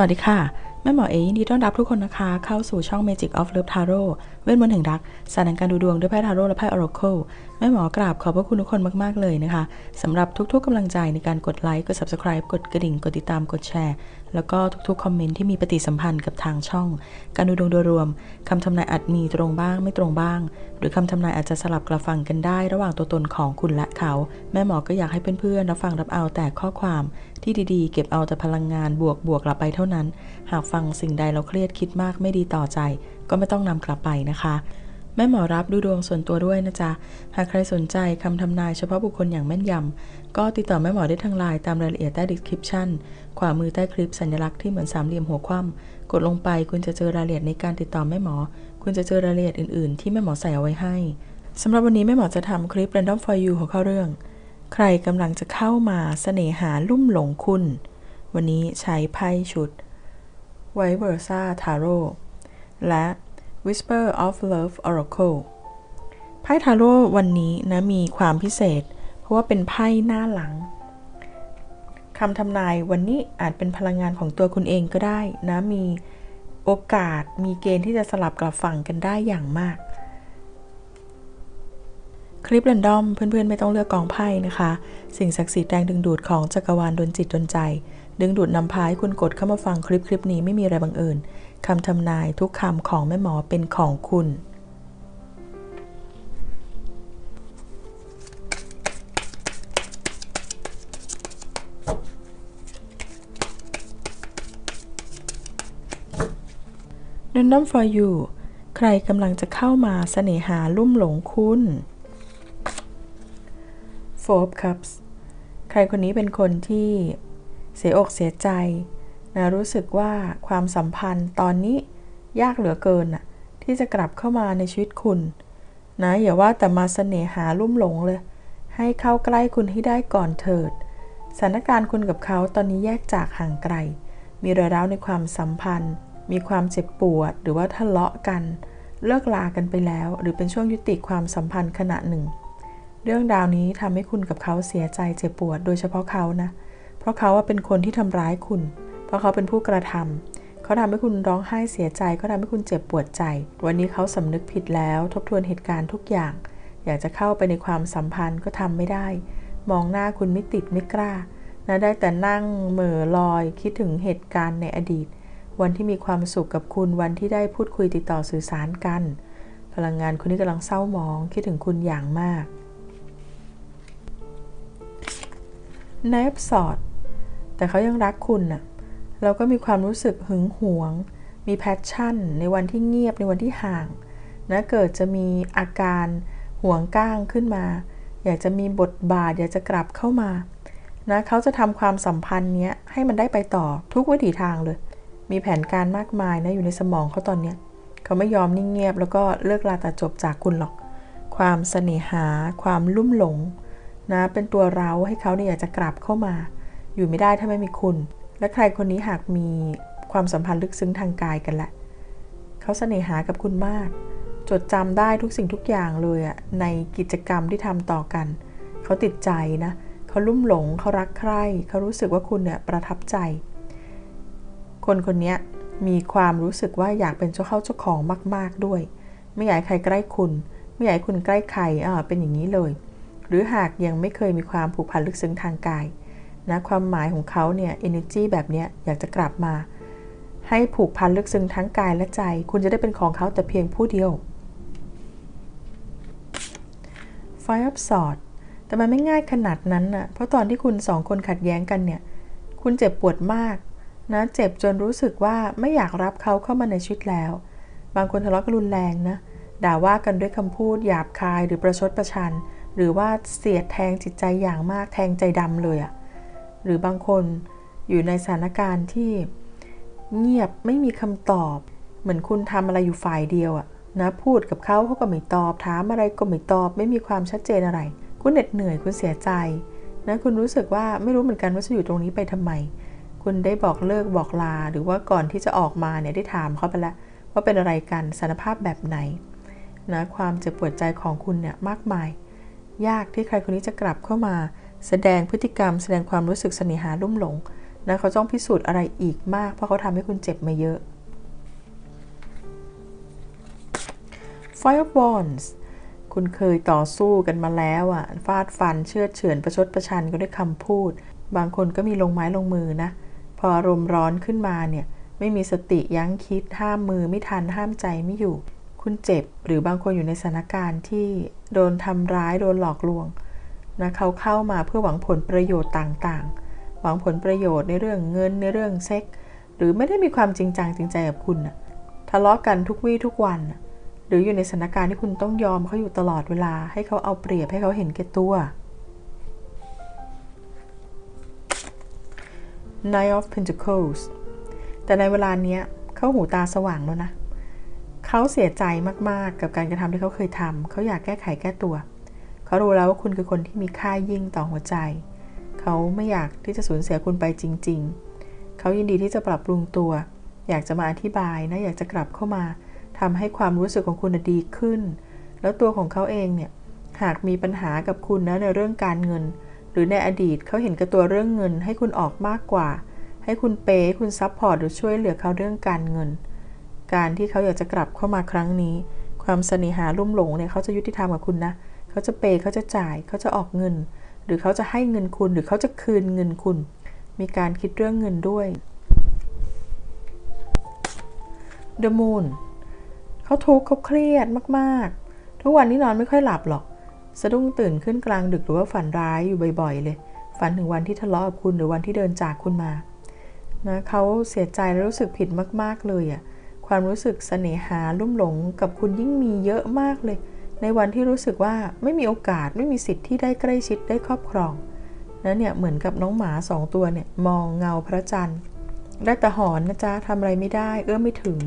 วัสดีค่ะ แม่หมอเอยินดีต้อนรับทุกคนนะคะ เข้าสู่ช่อง Magic of Love Tarot เวทมนต์แห่งรักศาสตร์แห่งการดูดวงด้วยไพ่ทาโร่และไพ่ Oracle แม่หมอกราบขอบพระคุณทุกคนมาก ๆ เลยนะคะสำหรับทุก ๆกำลังใจในการกดไลค์ กด Subscribe กดกระดิ่ง กดติดตามกดแชร์ แล้วก็ทุกๆ คอมเมนต์ที่มีปฏิสัมพันธ์กับทางช่อง การดูดวงโดยรวมคำทำนายอาจมีตรงบ้างไม่ตรงบ้าง หรือคำทำนายอาจจะสลับกระฟังกันได้ ระหว่างตัวตนของคุณและเขา แม่หมอก็อยากให้เพื่อนๆรับฟังรับเอาแต่ข้อความที่ดีๆ เก็บเอาแต่พลังงานบวกบวกกลับไปเท่านั้น หากฟังสิ่งใดเราเครียดคิดมากไม่ดีต่อใจ ก็ไม่ต้องนำกลับไปนะคะแม่หมอรับดูดวงส่วนตัวด้วยนะจ๊ะ หากใครสนใจคำทำนายเฉพาะบุคคลอย่างแม่นยำ ก็ติดต่อแม่หมอได้ทางไลน์ตามรายละเอียดใต้ description ขวามือใต้คลิปสัญลักษณ์ที่เหมือนสามเหลี่ยมหัวคว่ำกดลงไปคุณจะเจอรายละเอียดในการติดต่อแม่หมอ คุณจะเจอรายละเอียดอื่นๆ ที่แม่หมอใส่เอาไว้ให้สำหรับวันนี้แม่หมอจะทำคลิป random for you หัวข้อเรื่อง ใครกำลังจะเข้ามาเสน่หาลุ่มหลงคุณ วันนี้ใช้ไพ่ชุด White Versa Tarot และ Whisper of Love Oracle ไพ่ทาโร่วันนี้นะมีความพิเศษ เพราะว่าเป็นไพ่หน้าหลังคำทำนายวันนี้อาจเป็นพลังงานของตัวคุณเองก็ได้นะมีโอกาสมีเกณฑ์ที่จะสลับกลับฝั่งกันได้อย่างมาก คลิป r รนดอมเพื่อนๆ ไม่ต้องเลือกกองไพ่นะคะ สิ่งศักดิ์สิทธิ์แรงดึงดูดของจักรวาลดนจิตดนใจ ดึงดูดนำพาให้คุณกดเข้ามาฟังคลิปคลิปนี้ไม่มีอะไรบังเอิญคำทำนายทุกคำของแม่หมอเป็นของคุณ Random for you ใครกำลังจะเข้ามาเสน่หาลุ่มหลงคุณ Four of Cups ใครคนนี้เป็นคนที่ เสียอกเสียใจนะรู้สึกว่าความสัมพันธ์ตอนนี้ยากเหลือเกินน่ะที่จะกลับเข้ามาในชีวิตคุณนะอย่าว่าแต่มาเสน่หาลุ่มหลงเลย ให้เข้าใกล้คุณให้ได้ก่อนเถิดสถานการณ์คุณกับเขาตอนนี้แยกจากห่างไกล มีรอยร้าวในความสัมพันธ์ มีความเจ็บปวด หรือว่าทะเลาะกัน เลิกลากันไปแล้ว หรือเป็นช่วงยุติความสัมพันธ์ขณะหนึ่ง เรื่องราวนี้ทำให้คุณกับเขาเสียใจเจ็บปวด โดยเฉพาะเขานะเราะเขาว่าเป็นคนที่ทำร้ายคุณ เพราะเขาเป็นผู้กระทำเขาทำให้คุณร้องไห้เสียใจ เขาทำให้คุณเจ็บปวดใจ วันนี้เขาสำนึกผิดแล้ว ทบทวนเหตุการณ์ทุกอย่าง อยากจะเข้าไปในความสัมพันธ์ก็ทำไม่ได้ มองหน้าคุณไม่ติดไม่กล้านะได้แต่นั่งเหม่อลอย คิดถึงเหตุการณ์ในอดีต วันที่มีความสุขกับคุณวันที่ได้พูดคุยติดต่อสื่อสารกันพลังงานคุณที่กำลังเศร้าหมอง คิดถึงคุณอย่างมากนายสอด แต่เขายังรักคุณน่ะ เราก็มีความรู้สึกหึงหวง มีแพชชั่น ในวันที่เงียบในวันที่ห่างนะเกิดจะมีอาการห่วงก้างขึ้นมา อยากจะมีบทบาท อยากจะกลับเข้ามานะเขาจะทำความสัมพันธ์เนี้ยให้มันได้ไปต่อทุกวิถีทางเลย มีแผนการมากมายนะอยู่ในสมองเขาตอนเนี้ยเขาไม่ยอมนิ่งเงียบ แล้วก็เลิกลาตัดจบจากคุณหรอก ความเสน่หา ความลุ่มหลงนะเป็นตัวเราให้เขาเนี่ยอยากจะกลับเข้ามา อยู่ไม่ได้ถ้าไม่มีคุณ และใครคนนี้หากมีความสัมพันธ์ลึกซึ้งทางกายกันแหละเขาเสน่หากับคุณมาก จดจำได้ทุกสิ่งทุกอย่างเลยอะในกิจกรรมที่ทำต่อกัน เขาติดใจนะเขาลุ่มหลงเขารักใคร่เขารู้สึกว่าคุณเนี่ยประทับใจ คนคนนี้มีความรู้สึกว่าอยากเป็นเจ้าเข้าเจ้าของมาก ๆด้วย ไม่อยากใครใกล้คุณ ไม่อยากคุณใกล้ใครอ่าเป็นอย่างนี้เลย หรือหากยังไม่เคยมีความผูกพันลึกซึ้งทางกาย นะความหมายของเขาเนี่ย energy แบบนี้อยากจะกลับมา ให้ผูกพันลึกซึ้งทั้งกายและใจ คุณจะได้เป็นของเขาแต่เพียงผู้เดียว Fire of Swords แต่มันไม่ง่ายขนาดนั้นนะ่ะ เพราะตอนที่คุณสองคนขัดแย้งกันเนี่ย คุณเจ็บปวดมากนะเจ็บจนรู้สึกว่าไม่อยากรับเขาเข้ามาในชีวิตแล้ว บางคนทะเลาะกันรุนแรงนะ ด่าว่ากันด้วยคำพูดหยาบคายหรือประชดประชัน หรือว่าเสียดแทงจิตใจอย่างมากแทงใจดำเลยอะ หรือบางคนอยู่ในสถานการณ์ที่เงียบไม่มีคำตอบ เหมือนคุณทำอะไรอยู่ฝ่ายเดียวอะนะพูดกับเขาเขาก็ไม่ตอบ ถามอะไรก็ไม่ตอบ ไม่มีความชัดเจนอะไร คุณเหน็ดเหนื่อยคุณเสียใจนะคุณรู้สึกว่าไม่รู้เหมือนกันว่าจะอยู่ตรงนี้ไปทำไม คุณได้บอกเลิกบอกลา หรือว่าก่อนที่จะออกมาเนี่ยได้ถามเขาไปแล้วว่าเป็นอะไรกันสารภาพแบบไหนนะความเจ็บปวดใจของคุณเนี่ยมากมาย ยากที่ใครคนนี้จะกลับเข้ามา แสดงพฤติกรรม แสดงความรู้สึกเสน่หาลุ่มหลงนะเขาต้องพิสูจน์อะไรอีกมาก เพราะเขาทำให้คุณเจ็บมาเยอะ Five Bonds คุณเคยต่อสู้กันมาแล้วอะ ฟาดฟันเชื่อเฉือนประชดประชันก็ด้วยคำพูด บางคนก็มีลงไม้ลงมือนะ พออารมณ์ร้อนขึ้นมาเนี่ย ไม่มีสติยั้งคิด ห้ามมือไม่ทันห้ามใจไม่อยู่ คุณเจ็บ หรือบางคนอยู่ในสถานการณ์ที่โดนทำร้ายโดนหลอกลวง นะเขาเข้ามาเพื่อหวังผลประโยชน์ต่างๆ หวังผลประโยชน์ในเรื่องเงินในเรื่องเซ็ก หรือไม่ได้มีความจริงจังจริงใจกับคุณนะทะเลาะกันทุกวี่ทุกวัน หรืออยู่ในสถานการณ์ที่คุณต้องยอมเขาอยู่ตลอดเวลา ให้เขาเอาเปรียบให้เขาเห็นแก่ตัว Nine of Pentacles แต่ในเวลาเนี้ยเขาหูตาสว่างแล้วนะ เขาเสียใจมากๆกับการกระทำที่เขาเคยทำ เขาอยากแก้ไขแก้ตัว เขารู้แล้วว่าคุณคือคนที่มีค่ายิ่งต่อหัวใจ เขาไม่อยากที่จะสูญเสียคุณไปจริง ๆ เขายินดีที่จะปรับปรุงตัว อยากจะมาอธิบายนะอยากจะกลับเข้ามาทำให้ความรู้สึกของคุณดีขึ้น แล้วตัวของเขาเองเนี่ยหากมีปัญหากับคุณนะในเรื่องการเงิน หรือในอดีตเขาเห็นกับตัวเรื่องเงิน ให้คุณออกมากกว่า ให้คุณเปย์คุณซัพพอร์ตหรือช่วยเหลือเขาเรื่องการเงิน การที่เขาอยากจะกลับเข้ามาครั้งนี้ ความเสน่หาลุ่มหลงเนี่ยเขาจะยุติธรรมกับคุณนะเขาจะเปย์เขาจะจ่ายเขาจะออกเงิน หรือเขาจะให้เงินคุณ หรือเขาจะคืนเงินคุณ มีการคิดเรื่องเงินด้วย The Moon เขาทุกข์เขาเครียดมากๆ ทุกวันนี้นอนไม่ค่อยหลับหรอก สะดุ้งตื่นขึ้นกลางดึกหรือว่าฝันร้ายอยู่บ่อยๆ เลย ฝันถึงวันที่ทะเลาะกับคุณหรือวันที่เดินจากคุณมานะเขาเสียใจและรู้สึกผิดมากๆเลยอะ่ะความรู้สึกเสน่หาลุ่มหลงกับคุณยิ่งมีเยอะมากเลย ในวันที่รู้สึกว่าไม่มีโอกาสไม่มีสิทธิ์ที่ได้ใกล้ชิดได้ครอบครองนะเนี่ยเหมือนกับน้องหมาสองตัวเนี่ยมองเงาพระจันทร์ได้แต่หอนนะจ๊ะทำอะไรไม่ได้ เอื้อมไม่ถึง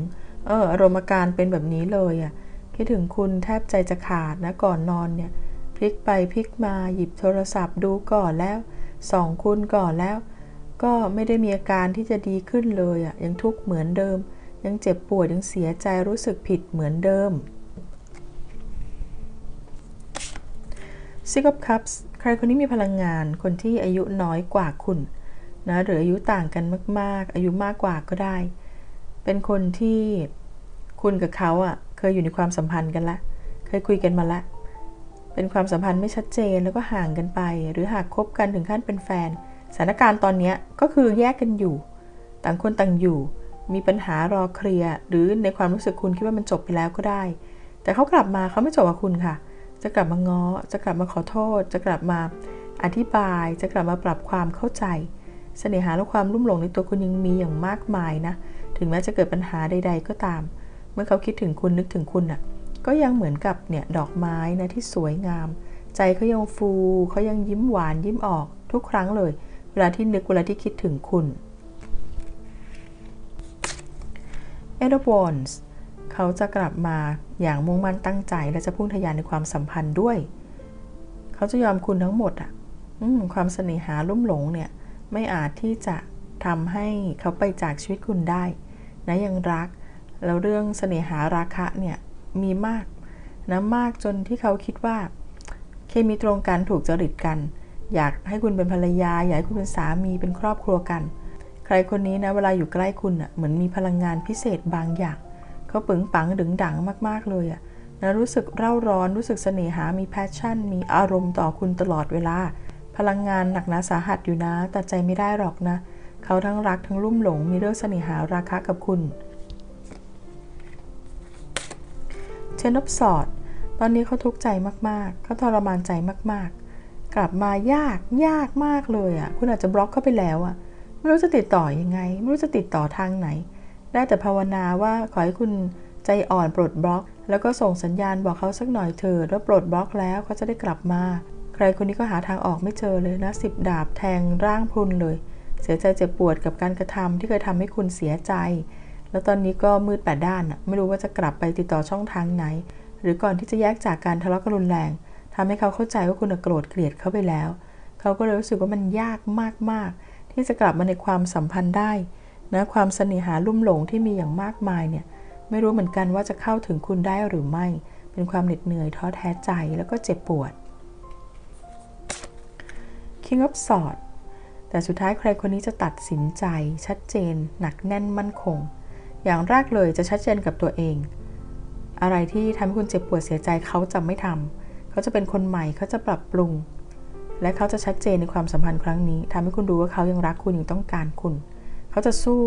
เอออารมณ์าการเป็นแบบนี้เลยอะ่ะคิดถึงคุณแทบใจจะขาดนะก่อนนอนเนี่ยพลิกไปพลิกมาหยิบโทรศัพท์ดูก่อนแล้วส่องคุณก่อนแล้ว ก็ไม่ได้มีอาการที่จะดีขึ้นเลยอะ่ะยังทุกข์เหมือนเดิม ยังเจ็บปวดยังเสียใจรู้สึกผิดเหมือนเดิม Six of Cups ใครคนนี้มีพลังงาน คนที่อายุน้อยกว่าคุณนะหรืออายุต่างกันมาก ๆ อายุมากกว่าก็ได้ เป็นคนที่คุณกับเขาอะ่ะเคยอยู่ในความสัมพันธ์กันละ เคยคุยกันมาละ เป็นความสัมพันธ์ไม่ชัดเจนแล้วก็ห่างกันไป หรือหากคบกันถึงขั้นเป็นแฟน สถานการณ์ตอนนี้ก็คือแยกกันอยู่ ต่างคนต่างอยู่ มีปัญหารอเคลียร์หรือในความรู้สึกคุณคิดว่ามันจบไปแล้วก็ได้ แต่เขากลับมาเขาไม่จบกับคุณค่ะ จะกลับมาง้อ จะกลับมาขอโทษ จะกลับมาอธิบาย จะกลับมาปรับความเข้าใจ เสน่หาและความรุ่มหลงในตัวคุณยังมีอย่างมากมายนะ ถึงแม้จะเกิดปัญหาใด ๆ ก็ตาม เมื่อเขาคิดถึงคุณนึกถึงคุณน่ะ ก็ยังเหมือนกับเนี่ยดอกไม้นะที่สวยงาม ใจเขายังฟูเขายังยิ้มหวานยิ้มออกทุกครั้งเลย เวลาที่นึกเวลาที่คิดถึงคุณ e d w a n s เขาจะกลับมา อย่างมุ่งมั่นตั้งใจและจะพุ่งทะยานในความสัมพันธ์ด้วย เขาจะยอมคุณทั้งหมดอะความเสน่หาลุ่มหลงเนี่ย ไม่อาจที่จะทำให้เขาไปจากชีวิตคุณได้นะยังรัก แล้วเรื่องเสน่หาราคะเนี่ยมีมากนะมากจนที่เขาคิดว่า เคมีตรงกันถูกจริตกัน อยากให้คุณเป็นภรรยาอยากให้คุณเป็นสามีเป็นครอบครัวกัน ใครคนนี้นะเวลาอยู่ใกล้คุณอะเหมือนมีพลังงานพิเศษบางอย่าง เขาปึงปังดึงดังมากๆเลยอะนะรู้สึกเร่าร้อนรู้สึกเสน่หามีแพชชั่น มีอารมณ์ต่อคุณตลอดเวลา พลังงานหนักหนาสาหัสอยู่นะแต่ใจไม่ได้หรอกนะ เขาทั้งรักทั้งลุ่มหลงมีเรื่องเสน่หาราคะกับคุณเชนอบสอด ตอนนี้เขาทุกข์ใจมากๆ เขาทรมานใจมากๆ กลับมายากยากมากเลยอะ่ะ คุณอาจจะบล็อกเขาไปแล้วอะ่ะ ไม่รู้จะติดต่ออยังไง ไม่รู้จะติดต่อทางไหน ได้แต่ภาวนาว่าขอให้คุณใจอ่อนปลดบล็อก แล้วก็ส่งสัญญาณบอกเขาสักหน่อยเถิดว่าปลดบล็อกแล้วเขาจะได้กลับมา ใครคนนี้ก็หาทางออกไม่เจอเลยนะสิบดาบแทงร่างพรุนเลย เสียใจเจ็บปวดกับการกระทำที่เคยทำให้คุณเสียใจ แล้วตอนนี้ก็มืดแปดด้านไม่รู้ว่าจะกลับไปติดต่อช่องทางไหน หรือก่อนที่จะแยกจากการทะเลาะกันรุนแรงทำให้เขาเข้าใจว่าคุณโกรธเกลียดเขาไปแล้ว เขาก็เลยรู้สึกว่ามันยากมากๆ ที่จะกลับมาในความสัมพันธ์ได้ นะความเสน่หาลุ่มหลงที่มีอย่างมากมายเนี่ยไม่รู้เหมือนกันว่าจะเข้าถึงคุณได้หรือไม่ เป็นความเหน็ดเหนื่อยท้อแท้ใจแล้วก็เจ็บปวด King of Swords แแต่สุดท้ายใครคนนี้จะตัดสินใจชัดเจน หนักแน่นมั่นคง อย่างแรกเลยจะชัดเจนกับตัวเอง อะไรที่ทำให้คุณเจ็บปวดเสียใจเขาจะไม่ทำเขาจะเป็นคนใหม่เขาจะปรับปรุง และเขาจะชัดเจนในความสัมพันธ์ครั้งนี้ทำให้คุณรู้ว่าเขายังรักคุณยังต้องการคุณ เขาจะสู้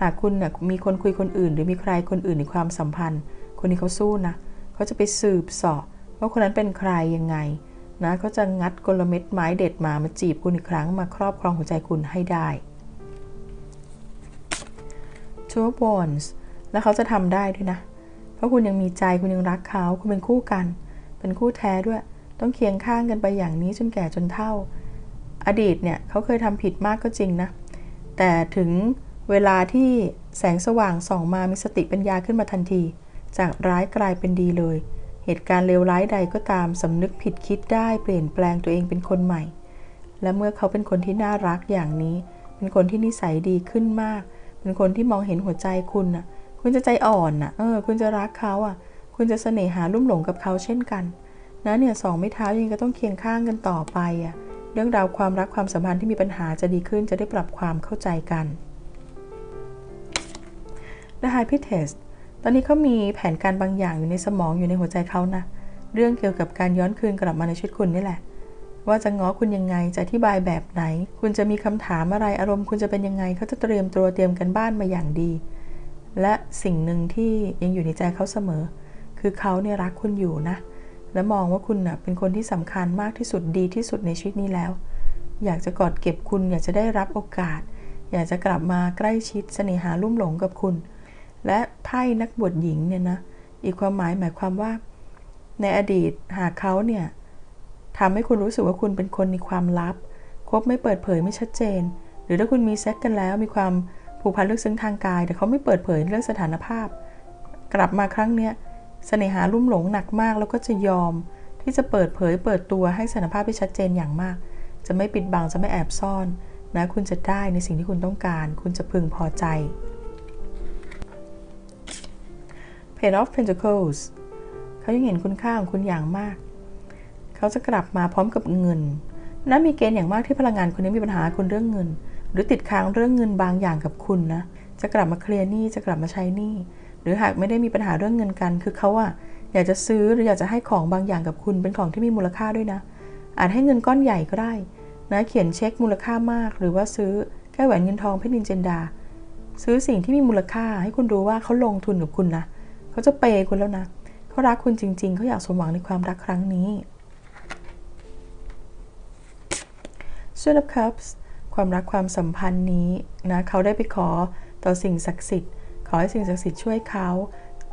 หากคุณนะมีคนคุยคนอื่น หรือมีใครคนอื่นในความสัมพันธ์ คนนี้เขาสู้นะเขาจะไปสืบสอบว่าคนนั้นเป็นใครยังไงนะเขาจะงัดกลเม็ดไม้เด็ดมามาจีบคุณอีกครั้งมาครอบครองหัวใจคุณให้ได้ Two of Wands แล้วเขาจะทำได้ด้วยนะ เพราะคุณยังมีใจคุณยังรักเขาคุณเป็นคู่กัน เป็นคู่แท้ด้วย ต้องเคียงข้างกันไปอย่างนี้จนแก่จนเท่า อดีตเนี่ยเขาเคยทำผิดมากก็จริงนะ แต่ถึงเวลาที่แสงสว่างส่องมามีสติปัญญาขึ้นมาทันที จากร้ายกลายเป็นดีเลย เหตุการณ์เลวร้ายใดก็ตามสำนึกผิดคิดได้เปลี่ยนแปลงตัวเองเป็นคนใหม่ และเมื่อเขาเป็นคนที่น่ารักอย่างนี้ เป็นคนที่นิสัยดีขึ้นมาก เป็นคนที่มองเห็นหัวใจคุณน่ะ คุณจะใจอ่อนน่ะ เออ คุณจะรักเขาอะ คุณจะเสน่หาลุ่มหลงกับเขาเช่นกัน นะเนี่ยสองไม่เท้ายังก็ต้องเคียงข้างกันต่อไปอะ เรื่องราวความรักความสัมพันธ์ที่มีปัญหาจะดีขึ้นจะได้ปรับความเข้าใจกัน The High Priestess ตอนนี้เขามีแผนการบางอย่างอยู่ในสมองอยู่ในหัวใจเขานะ เรื่องเกี่ยวกับการย้อนคืนกลับมาในชีวิตคุณนี่แหละ ว่าจะง้อคุณยังไงจะอธิบายแบบไหน คุณจะมีคำถามอะไรอารมณ์ คุณจะเป็นยังไงเขาจะเตรียมตัวเตรียมกันบ้านมาอย่างดี และสิ่งหนึ่งที่ยังอยู่ในใจเขาเสมอ คือเขาเนี่ยรักคุณอยู่นะ และมองว่าคุณนะ่ะเป็นคนที่สำคัญมากที่สุดดีที่สุดในชีวิตนี้แล้ว อยากจะกอดเก็บคุณ อยากจะได้รับโอกาส อยากจะกลับมาใกล้ชิดเสน่หาลุ่มหลงกับคุณ และไพ่นักบวชหญิงเนี่ยนะอีกความหมายหมายความว่า ในอดีตหากเขาเนี่ยทำให้คุณรู้สึกว่าคุณเป็นคนในความลับ คบไม่เปิดเผยไม่ชัดเจน หรือถ้าคุณมีเซ็กกันแล้วมีความผูกพันลึกซึ้งทางกาย แต่เขาไม่เปิดเผยเรื่องสถานภาพ กลับมาครั้งเนี้ย เสน่หาลุ่มหลงหนักมากแล้วก็จะยอม ที่จะเปิดเผยเปิดตัวให้สถานภาพที่ชัดเจนอย่างมาก จะไม่ปิดบังจะไม่แอบซ่อนนะคุณจะได้ในสิ่งที่คุณต้องการ คุณจะพึงพอใจ Page of Pentacles เขายังเห็นคุณค่าของคุณอย่างมาก เขาจะกลับมาพร้อมกับเงินนะมีเกณฑ์อย่างมากที่พลังงานคนนี้มีปัญหาคุณเรื่องเงิน หรือติดค้างเรื่องเงินบางอย่างกับคุณนะ จะกลับมาเคลียร์หนี้จะกลับมาใช้หนี้ หรือหากไม่ได้มีปัญหาเรื่องเงินกัน คือเขาอะอยากจะซื้อหรืออยากจะให้ของบางอย่างกับคุณเป็นของที่มีมูลค่าด้วยนะ อาจให้เงินก้อนใหญ่ก็ได้นะเขียนเช็คมูลค่ามาก หรือว่าซื้อแก้แหวนเงินทองเพชรนินเจนดา ซื้อสิ่งที่มีมูลค่าให้คุณรู้ว่าเขาลงทุนกับคุณนะเขาจะเปย์คุณแล้วนะเขารักคุณจริง ๆเขาอยากสมหวังในความรักครั้งนี้ Seven of Cups ความรักความสัมพันธ์นี้นะเขาได้ไปขอต่อสิ่งศักดิ์สิทธิ์ อให้สิ่งศักดิ์สิทธิ์ช่วยเขา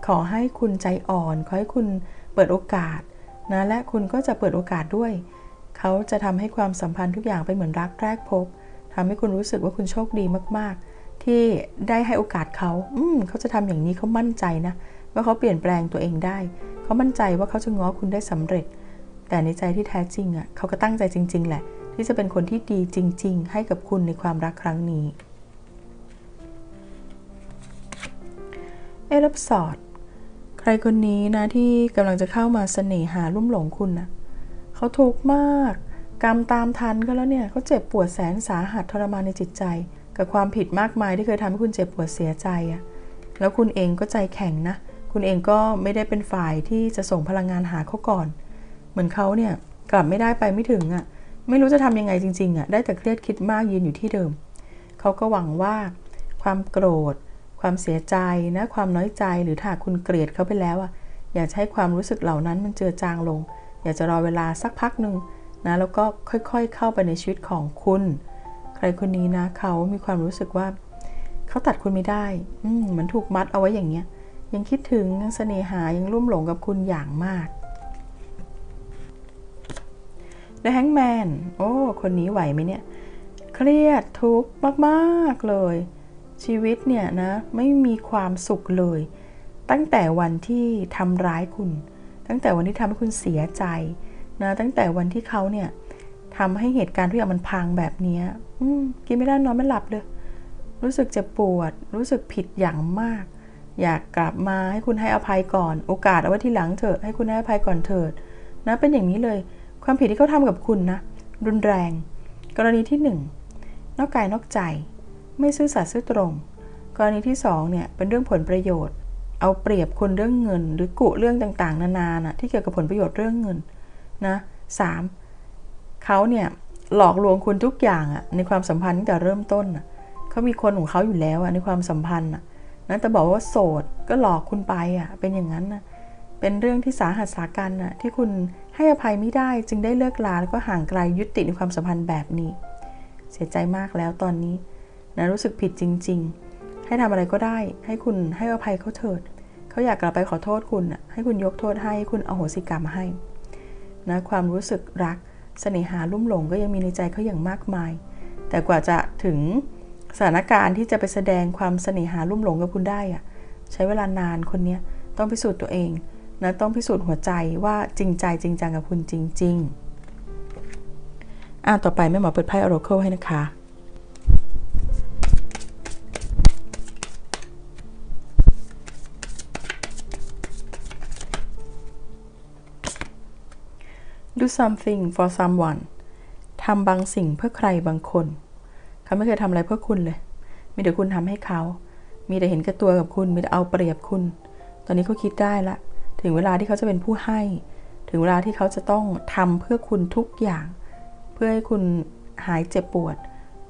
ขอให้คุณใจอ่อน ขอให้คุณเปิดโอกาสนะและคุณก็จะเปิดโอกาสด้วย เขาจะทำให้ความสัมพันธ์ทุกอย่างเป็นเหมือนรักแรกพบทำให้คุณรู้สึกว่าคุณโชคดีมาก ๆ ที่ได้ให้โอกาสเขา อืมเขาจะทำอย่างนี้เขามั่นใจนะว่าเขาเปลี่ยนแปลงตัวเองได้ เขามั่นใจว่าเขาจะง้อคุณได้สำเร็จ แต่ในใจที่แท้จริงอะ่ะเขาก็ตั้งใจจริง ๆ แหละ ที่จะเป็นคนที่ดีจริง ๆ ให้กับคุณในความรักครั้งนี้ เอรับสอด ใครคนนี้นะที่กำลังจะเข้ามาเสน่หาลุ่มหลงคุณนะเขาทุกข์มาก กรรมตามทันก็แล้วเนี่ยเขาเจ็บปวดแสนสาหัสทรมานในจิตใจ กับความผิดมากมายที่เคยทำให้คุณเจ็บปวดเสียใจอะแล้วคุณเองก็ใจแข็งนะ คุณเองก็ไม่ได้เป็นฝ่ายที่จะส่งพลังงานหาเขาก่อน เหมือนเขาเนี่ยกลับไม่ได้ไปไม่ถึงอะ่ะ ไม่รู้จะทำยังไงจริงๆอะ่ะ ได้แต่เครียดคิดมากยืนอยู่ที่เดิม เขาก็หวังว่า ความโกรธ ความเสียใจนะความน้อยใจหรือถ้าคุณเกลียดเขาไปแล้วอะอยากให้ความรู้สึกเหล่านั้นมันเจือจางลง อยากจะรอเวลาสักพักหนึ่งนะแล้วก็ค่อยๆ เข้าไปในชีวิตของคุณ ใครคนนี้นะเขามีความรู้สึกว่า เขาตัดคุณไม่ได้อืมเหมือนถูกมัดเอาไว้อย่างเงี้ย ยังคิดถึงยังเสน่หายังรุ่มหลงกับคุณอย่างมาก The Hangman โอ้ คนนี้ไหวไหมเนี่ย เครียดทุกข์มาก ๆ เลย ชีวิตเนี่ยนะไม่มีความสุขเลย ตั้งแต่วันที่ทำร้ายคุณ ตั้งแต่วันที่ทำให้คุณเสียใจนะตั้งแต่วันที่เขาเนี่ยทำให้เหตุการณ์ทุกอย่างมันพังแบบนี้กินไม่ได้นอนไม่หลับเลย รู้สึกเจ็บปวด รู้สึกผิดอย่างมาก อยากกลับมาให้คุณให้อภัยก่อน โอกาสเอาไว้ที่หลังเถอะให้คุณให้อภัยก่อนเถิดนะเป็นอย่างนี้เลย ความผิดที่เขาทำกับคุณนะรุนแรง กรณีที่หนึ่งนอกกายนอกใจ ไม่ซื่อสัตย์ซื่อตรง กรณีที่2เนี่ยเป็นเรื่องผลประโยชน์ เอาเปรียบคนเรื่องเงิน หรือกุเรื่องต่างๆ นานานะที่เกี่ยวกับผลประโยชน์เรื่องเงินนะสามเขาเนี่ยหลอกลวงคุณทุกอย่างอะในความสัมพันธ์ตั้งแต่เริ่มต้นเขามีคนของเขาอยู่แล้วอะในความสัมพันธ์อะนะแต่บอกว่าโสดก็หลอกคุณไปอะเป็นอย่างนั้นนะเป็นเรื่องที่สาหัสสากันอะที่คุณให้อภัยไม่ได้จึงได้เลิกลาแล้วก็ห่างไกลยุติในความสัมพันธ์แบบนี้ เสียใจมากแล้วตอนนี้ นะรู้สึกผิดจริง ๆ ให้ทำอะไรก็ได้ ให้คุณให้อภัยเขาเถิด เขาอยากกลับไปขอโทษคุณอะให้คุณยกโทษให้คุณอโหสิกรรมให้นะความรู้สึกรักเสน่หาลุ่มหลงก็ยังมีในใจเขาอย่างมากมาย แต่กว่าจะถึงสถานการณ์ที่จะไปแสดงความเสน่หาลุ่มหลงกับคุณได้อะใช้เวลานานคนนี้ต้องพิสูจน์ตัวเองนะต้องพิสูจน์หัวใจว่าจริงใจจริงจังกับคุณจริง ๆอ่าต่อไปแม่หมอเปิดไพ่ออร์เคิลให้นะคะ do something for someone ทำบางสิ่งเพื่อใครบางคน เขาไม่เคยทำอะไรเพื่อคุณเลย มีแต่คุณทำให้เขา มีแต่เห็นแก่ตัวกับคุณ มีแต่เอาเปรียบคุณ ตอนนี้เขาคิดได้ละ ถึงเวลาที่เขาจะเป็นผู้ให้ ถึงเวลาที่เขาจะต้องทำเพื่อคุณทุกอย่าง เพื่อให้คุณหายเจ็บปวด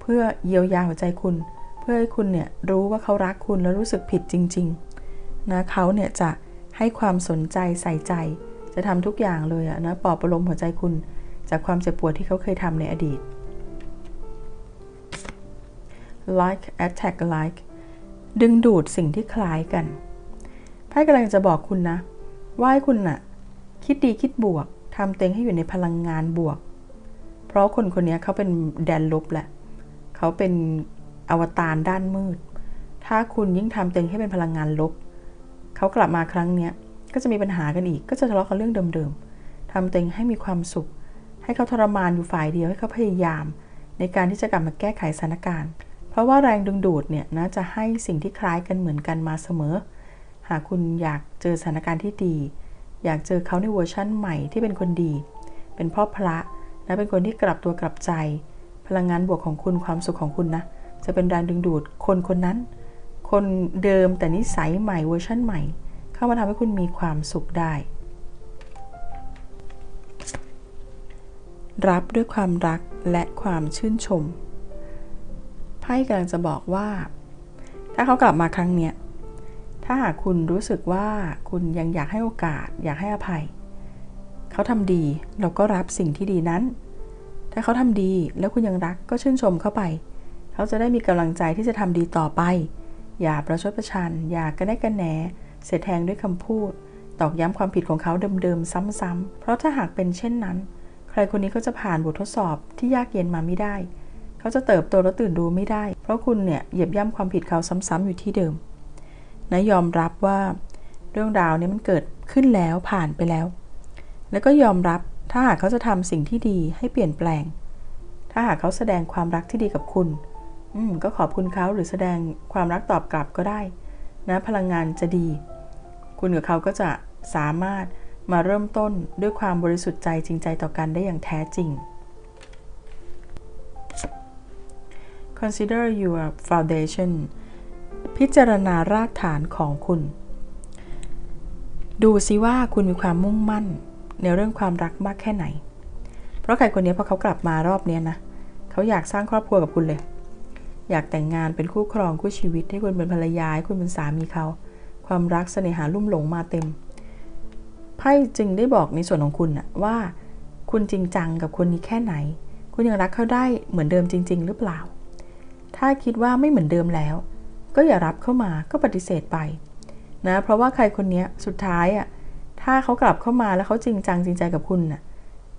เพื่อเยียวยาหัวใจคุณ เพื่อให้คุณเนี่ยรู้ว่าเขารักคุณแล้วรู้สึกผิดจริง ๆ นะเขาเนี่ยจะให้ความสนใจใส่ใจ จะทำทุกอย่างเลยอะนะปลอบประโลมหัวใจคุณ จากความเจ็บปวดที่เขาเคยทำในอดีต like attack like ดึงดูดสิ่งที่คล้ายกันไพ่กำลังจะบอกคุณนะ ว่าให้คุณน่ะ คิดดีคิดบวกทำเต็งให้อยู่ในพลังงานบวก เพราะคนคนนี้เขาเป็นแดนลบแหละ เขาเป็นอวตารด้านมืด ถ้าคุณยิ่งทำเต็งให้เป็นพลังงานลบ เขากลับมาครั้งเนี้ย ก็จะมีปัญหากันอีก ก็จะทะเลาะกันเรื่องเดิมๆทำตัวเองให้มีความสุข ให้เขาทรมานอยู่ฝ่ายเดียวให้เขาพยายาม ในการที่จะกลับมาแก้ไขสถานการณ์ เพราะว่าแรงดึงดูดเนี่ยนะจะให้สิ่งที่คล้ายกันเหมือนกันมาเสมอ หากคุณอยากเจอสถานการณ์ที่ดี อยากเจอเขาในเวอร์ชั่นใหม่ที่เป็นคนดี เป็นพ่อพระและเป็นคนที่กลับตัวกลับใจ พลังงานบวกของคุณความสุขของคุณนะจะเป็นแรงดึงดูดคนคนนั้น คนเดิมแต่นิสัยใหม่เวอร์ชั่นใหม่ เข้ามาทำให้คุณมีความสุขได้ รับด้วยความรักและความชื่นชม ไพ่กำลังจะบอกว่า ถ้าเขากลับมาครั้งเนี้ย ถ้าหากคุณรู้สึกว่าคุณยังอยากให้โอกาส อยากให้อภัย เขาทำดีเราก็รับสิ่งที่ดีนั้น ถ้าเขาทำดีแล้วคุณยังรักก็ชื่นชมเข้าไป เขาจะได้มีกำลังใจที่จะทำดีต่อไป อย่าประชดประชัน อย่ากระแนกกระแหน เสียแทงด้วยคำพูด ตอกย้ำความผิดของเขาเดิมๆ ซ้ำๆ เพราะถ้าหากเป็นเช่นนั้น ใครคนนี้ก็จะผ่านบททดสอบที่ยากเย็นมาไม่ได้ เขาจะเติบโตและตื่นรู้ไม่ได้ เพราะคุณเนี่ยเหยียบย่ำความผิดเขาซ้ำๆอยู่ที่เดิมนะยอมรับว่าเรื่องราวนี้มันเกิดขึ้นแล้วผ่านไปแล้ว แล้วก็ยอมรับถ้าหากเขาจะทำสิ่งที่ดีให้เปลี่ยนแปลง ถ้าหากเขาแสดงความรักที่ดีกับคุณ อืมก็ขอบคุณเขาหรือแสดงความรักตอบกลับก็ได้ นะพลังงานจะดี คุณกับเขาก็จะสามารถมาเริ่มต้นด้วยความบริสุทธิ์ใจจริงใจต่อกันได้อย่างแท้จริง Consider your foundation พิจารณารากฐานของคุณ ดูซิว่าคุณมีความมุ่งมั่นในเรื่องความรักมากแค่ไหน เพราะใครคนนี้พอเขากลับมารอบนี้นะ เขาอยากสร้างครอบครัวกับคุณเลย อยากแต่งงานเป็นคู่ครองคู่ชีวิตให้คุณเป็นภรรยาให้คุณเป็นสามีเขา ความรักเสน่หาลุ่มหลงมาเต็มไพ่จึงได้บอกในส่วนของคุณว่า คุณจริงจังกับคนนี้แค่ไหน คุณยังรักเขาได้เหมือนเดิมจริง ๆ หรือเปล่า ถ้าคิดว่าไม่เหมือนเดิมแล้ว ก็อย่ารับเข้ามาก็ปฏิเสธไปนะเพราะว่าใครคนนี้สุดท้ายอะถ้าเขากลับเข้ามาแล้วเขาจริงจังจริงใจกับคุณน่ะ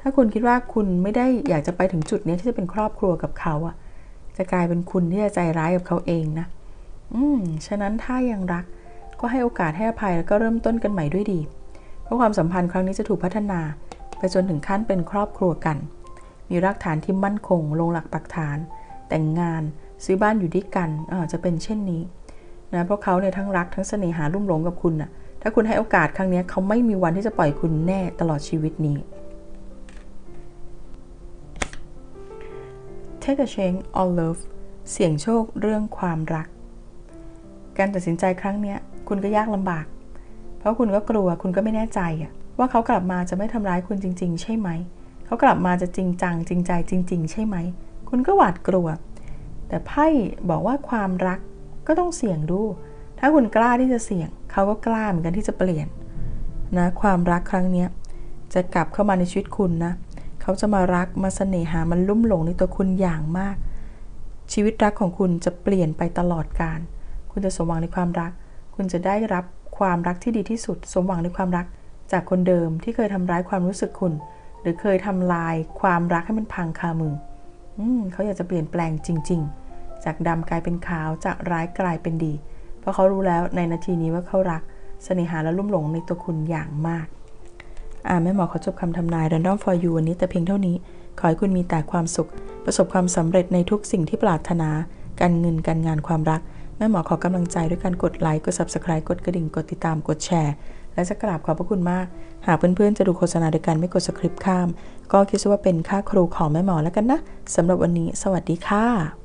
ถ้าคุณคิดว่าคุณไม่ได้อยากจะไปถึงจุดนี้ที่จะเป็นครอบครัวกับเขาอะจะกลายเป็นคุณที่จะใจร้ายกับเขาเองนะ อืม ฉะนั้นถ้ายังรัก ก็ให้โอกาสให้อภัยแล้วก็เริ่มต้นกันใหม่ด้วยดี เพราะความสัมพันธ์ครั้งนี้จะถูกพัฒนา ไปจนถึงขั้นเป็นครอบครัวกัน มีรากฐานที่มั่นคง ลงหลักปักฐาน แต่งงานซื้อบ้านอยู่ด้วยกันจะเป็นเช่นนี้นะเพราะเขาเนี่ยทั้งรักทั้งเสน่หารุ่มหลงกับคุณนะ่ะถ้าคุณให้โอกาสครั้งนี้เขาไม่มีวันที่จะปล่อยคุณแน่ตลอดชีวิตนี้ Take a chance on love เสี่ยงโชคเรื่องความรัก การตัดสินใจครั้งนี้ คุณก็ยากลำบาก เพราะคุณก็กลัวคุณก็ไม่แน่ใจอะว่าเขากลับมาจะไม่ทำร้ายคุณจริง ๆ ใช่ไหม เขากลับมาจะจริงจังจริงใจจริง ๆ ใช่ไหม คุณก็หวาดกลัว แต่ไพ่บอกว่าความรักก็ต้องเสี่ยงดู ถ้าคุณกล้าที่จะเสี่ยง เขาก็กล้าเหมือนกันที่จะเปลี่ยนนะความรักครั้งนี้จะกลับเข้ามาในชีวิตคุณนะ เขาจะมารักมาเสน่หามันลุ่มหลงในตัวคุณอย่างมาก ชีวิตรักของคุณจะเปลี่ยนไปตลอดกาลคุณจะสมหวังในความรัก คุณจะได้รับความรักที่ดีที่สุด สมหวังในความรัก จากคนเดิมที่เคยทำร้ายความรู้สึกคุณ หรือเคยทำลายความรักให้มันพังคามืออืมเขาอยากจะเปลี่ยนแปลงจริง ๆ จากดำกลายเป็นขาวจากร้ายกลายเป็นดี เพราะเขารู้แล้วในนาทีนี้ว่าเขารักเสน่หาและลุ่มหลงในตัวคุณอย่างมากอ่าแม่หมอขอจบคำทำนาย Random for you วันนี้แต่เพียงเท่านี้ ขอให้คุณมีแต่ความสุข ประสบความสำเร็จในทุกสิ่งที่ปรารถนา การเงินการงานความรัก ม่หมอขอกำลังใจด้วยการกดไลค์ กด Subscribe กดกระดิ่ง กดติดตาม กดแชร์ และจะกราบขอบพระคุณมาก หากเพื่อนๆ จะดูโฆษณาโดยการไม่กดสคริปต์ข้าม ก็คิดว่าเป็นค่าครูของแม่หมอแล้วกันนะสำหรับวันนี้ สวัสดีค่ะ